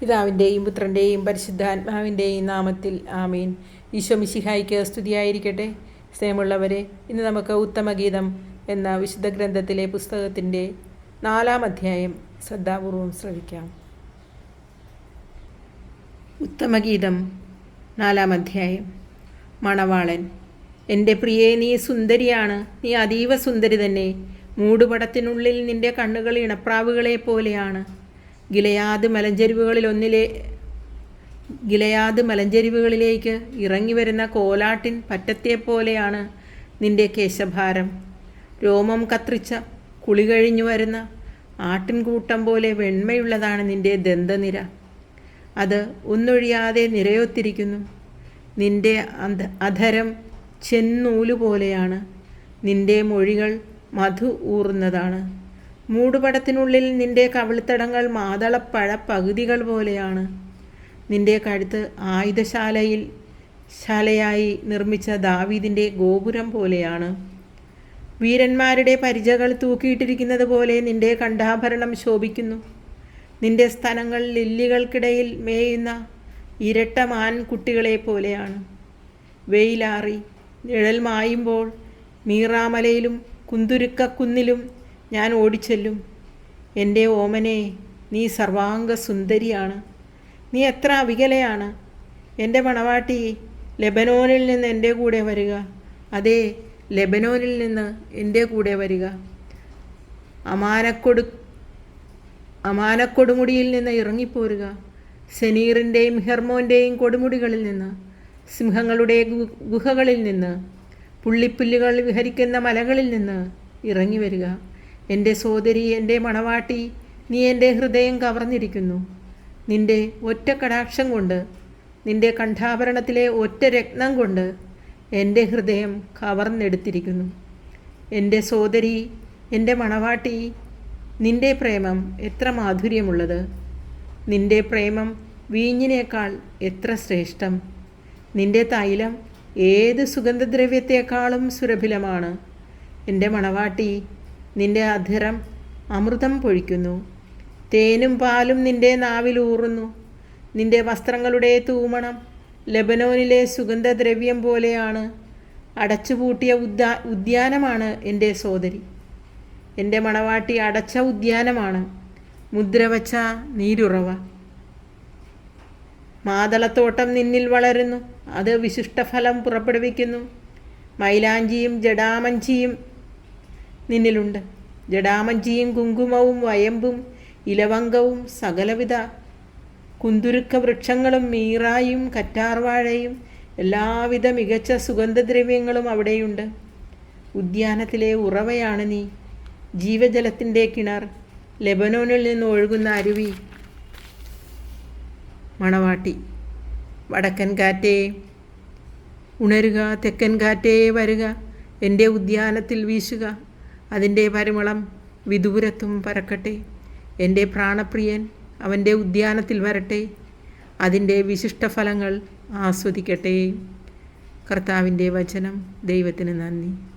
പിതാവിന്റെയും പുത്രന്റെയും പരിശുദ്ധാത്മാവിന്റെയും നാമത്തിൽ ആമീൻ. ഈശോ മിശിഹായിക്ക് സ്തുതിയായിരിക്കട്ടെ. സ്നേഹമുള്ളവരെ ഇന്ന് നമുക്ക് ഉത്തമഗീതം എന്ന വിശുദ്ധ ഗ്രന്ഥത്തിലെ പുസ്തകത്തിന്റെ നാലാം അധ്യായം ശ്രദ്ധാപൂർവം ശ്രവിക്കാം. ഉത്തമഗീതം നാലാം അധ്യായം. മണവാളൻ എന്റെ പ്രിയേ നീ സുന്ദരിയാണ്. നീ അതീവ സുന്ദരി തന്നെ. മൂടുപടത്തിനുള്ളിൽ നിന്റെ കണ്ണുകൾ ഇണപ്രാവുകളെ പോലെയാണ്. ഗിലയാദ് മലഞ്ചെരിവുകളിൽ ഒന്നിലെ ഗിലയാദ് മലഞ്ചെരിവുകളിലേക്ക് ഇറങ്ങി വരുന്ന കോലാട്ടിൻ പറ്റത്തെ പോലെയാണ് നിന്റെ കേശഭാരം. രോമം കത്രിച്ച കുളി കഴിഞ്ഞു വരുന്ന ആട്ടിൻകൂട്ടം പോലെ വെണ്മയുള്ളതാണ് നിന്റെ ദന്തനിര. അത് ഒന്നൊഴിയാതെ നിരയൊത്തിരിക്കുന്നു. നിന്റെ അധ അധരം ചെന്നൂൽ പോലെയാണ് നിന്റെ മൊഴികൾ മധു ഊറുന്നതാണ്. മൂടുപടത്തിനുള്ളിൽ നിന്റെ കവിളിത്തടങ്ങൾ മാതളപ്പഴ പകുതികൾ പോലെയാണ്. നിന്റെ കഴുത്ത് ആയുധശാലയിൽ ശാലയായി നിർമ്മിച്ച ദാവീദിന്റെ ഗോപുരം പോലെയാണ്. വീരന്മാരുടെ പരിചകൾ തൂക്കിയിട്ടിരിക്കുന്നത് പോലെ നിന്റെ കണ്ഠാഭരണം ശോഭിക്കുന്നു. നിന്റെ സ്ഥലങ്ങൾ ലില്ലികൾക്കിടയിൽ മേയുന്ന ഇരട്ട മാൻകുട്ടികളെ പോലെയാണ്. വെയിലാറി നിഴൽ മായുമ്പോൾ മീറാമലയിലും കുന്തുരുക്കക്കുന്നിലും ഞാൻ ഓടിച്ചെല്ലും. എന്റെ ഓമനെ നീ സർവാംഗ സുന്ദരിയാണ് നീ എത്ര അവികലയാണ് എന്റെ മണവാട്ടി ലെബനോനിൽ നിന്ന് എന്റെ കൂടെ വരിക. അതെ ലെബനോനിൽ നിന്ന് എന്റെ കൂടെ വരിക. അമാനക്കൊടു അമാനക്കൊടുമുടിയിൽ നിന്ന് ഇറങ്ങിപ്പോരുക. സെനീറിന്റെയും ഹെർമോന്റെയും കൊടുമുടികളിൽ നിന്ന് സിംഹങ്ങളുടെ ഗുഹകളിൽ നിന്ന് പുള്ളിപ്പുല്ലുകൾ വിഹരിക്കുന്ന മലകളിൽ നിന്ന് ഇറങ്ങി വരിക. എന്റെ സോദരി എന്റെ മണവാട്ടി നീ എന്റെ ഹൃദയം കവർന്നിരിക്കുന്നു. നിന്റെ ഒറ്റ കടാക്ഷം കൊണ്ട് നിന്റെ കണ്ഠാഭരണത്തിലെ ഒറ്റ രത്നം കൊണ്ട് എന്റെ ഹൃദയം കവർന്നെടുത്തിരിക്കുന്നു. എന്റെ സോദരി എന്റെ മണവാട്ടി നിന്റെ പ്രേമം എത്ര മാധുര്യമുള്ളത്. നിന്റെ പ്രേമം വീഞ്ഞിനേക്കാൾ എത്ര ശ്രേഷ്ഠം. നിന്റെ തൈലം ഏത് സുഗന്ധദ്രവ്യത്തെക്കാളും സുരഭിലമാണ്. എന്റെ മണവാട്ടി നിന്റെ അധരം അമൃതം പൊഴിക്കുന്നു. തേനും പാലും നിന്റെ നാവിലൂറുന്നു നിന്റെ വസ്ത്രങ്ങളുടെ തൂമണം ലെബനോനിലെ സുഗന്ധദ്രവ്യം പോലെയാണ്. അടച്ചുപൂട്ടിയ ഉദ്യാ ഉദ്യാനമാണ് എന്റെ സോദരി. എന്റെ മണവാട്ടി അടച്ച ഉദ്യാനമാണ്. മുദ്രവച്ച നീരുറവ. മാതളത്തോട്ടം നിന്നിൽ വളരുന്നു. അത് വിശിഷ്ടഫലം പുറപ്പെടുവിക്കുന്നു. മൈലാഞ്ചിയും ജഡാമഞ്ചിയും നിന്നിലുണ്ട്. ജഡാമഞ്ചിയും കുങ്കുമവും വയമ്പും ഇലവങ്കവും സകലവിധ കുന്തുരുക്ക വൃക്ഷങ്ങളും മീറായും കറ്റാർവാഴയും എല്ലാവിധ മികച്ച സുഗന്ധദ്രവ്യങ്ങളും അവിടെയുണ്ട്. ഉദ്യാനത്തിലെ ഉറവയാണ് നീ. ജീവജലത്തിന്റെ കിണർ. ലെബനോനിൽ നിന്ന് ഒഴുകുന്ന അരുവി. മണവാട്ടി. വടക്കൻ കാറ്റേ. ഉണരുക തെക്കൻ കാറ്റേ വരുക. എന്റെ ഉദ്യാനത്തിൽ വീശുക. അതിന്റെ പരിമളം വിദൂരത്തും പരക്കട്ടെ. എന്റെ പ്രാണപ്രിയൻ അവന്റെ ഉദ്യാനത്തിൽ വരട്ടെ. അതിന്റെ വിശിഷ്ടഫലങ്ങൾ ആസ്വദിക്കട്ടെ. കർത്താവിന്റെ വചനം ദൈവത്തിന് നന്ദി.